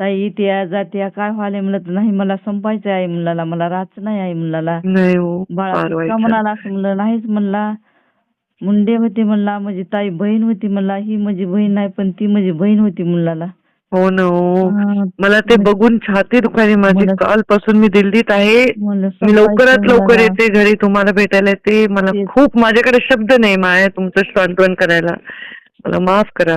ताई येते जाते काय व्हायला म्हणलं तर नाही मला संपायचं आहे मुलाला मला राहायचं नाही आहे मुलाला नाही हो बाळा फार तसं वाईट का झालं. म्हणाला असं म्हणलं नाहीच म्हणला मुंडे होते म्हणला माझी ताई बहीण होती म्हणला ही माझी बहीण नाही पण ती माझी बहीण होती मुलाला हो ना हो हा, मला ते बघून छाती दुखायली माझी मला- कालपासून मी दिल्लीत आहे म्हणलं मी लवकरात संपायचं लवकर मुलाला. येते घरी तुम्हाला भेटायला येते मला तेच. खूप माझ्याकडे शब्द नाही माया तुमचं सांत्वन करायला मला माफ करा.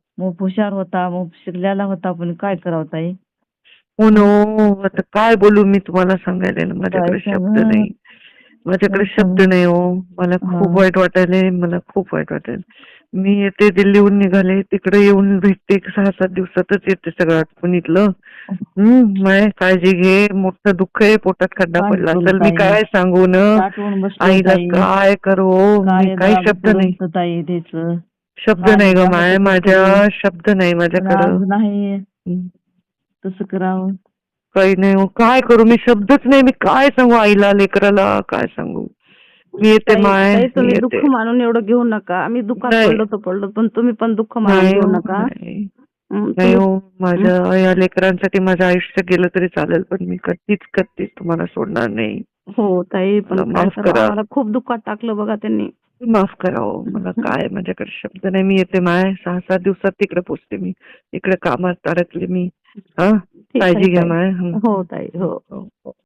मग हुशार होता मग शिकलेला होता पण काय करावं ताई? हो नो आता काय बोलू मी तुम्हाला सांगायला? ना माझ्याकडे शब्द? नाही. माझ्याकडे शब्द? नाही हो. मला खूप हा. वाईट वाटायलंय मला खूप वाईट वाटेल मी येते दिल्लीहून निघाले तिकडे येऊन भेटते सहा सात दिवसातच येते सगळं आठवण इथलं. हम्म माय काळजी घे मोठं दुःख आहे पोटात खड्डा पडला. असेल मी? काय सांगू न? आईला. काय करू? काही शब्द नाही. शब्द नाही ग माय माझ्या? शब्द नाही माझ्याकडं नाही. तसं करावं काही नाही हो काय करू मी शब्दच नाही मी काय सांगू आईला लेकराला काय सांगू मी येते माय तुम्ही. दुःख मानून एवढं घेऊ नका आम्ही दुःखात. पडलो तर पडलो पण तुम्ही पण दुःख मानून घेऊ हो, नका नाही. हं, माझ्या या लेकरांसाठी माझं आयुष्य गेलं तरी चालेल पण मी कधीच कधीच तुम्हाला सोडणार नाही हो ताई पण खूप दुःखात टाकलं बघा त्यांनी माफ करा हो मला काय माझ्याकडे शब्द नाही मी येते माय सहा सात दिवसात तिकडे पोचते मी इकडे कामात अडकले मी हा काळजी घ्या. माय हं. हो ताई हो हो, हो.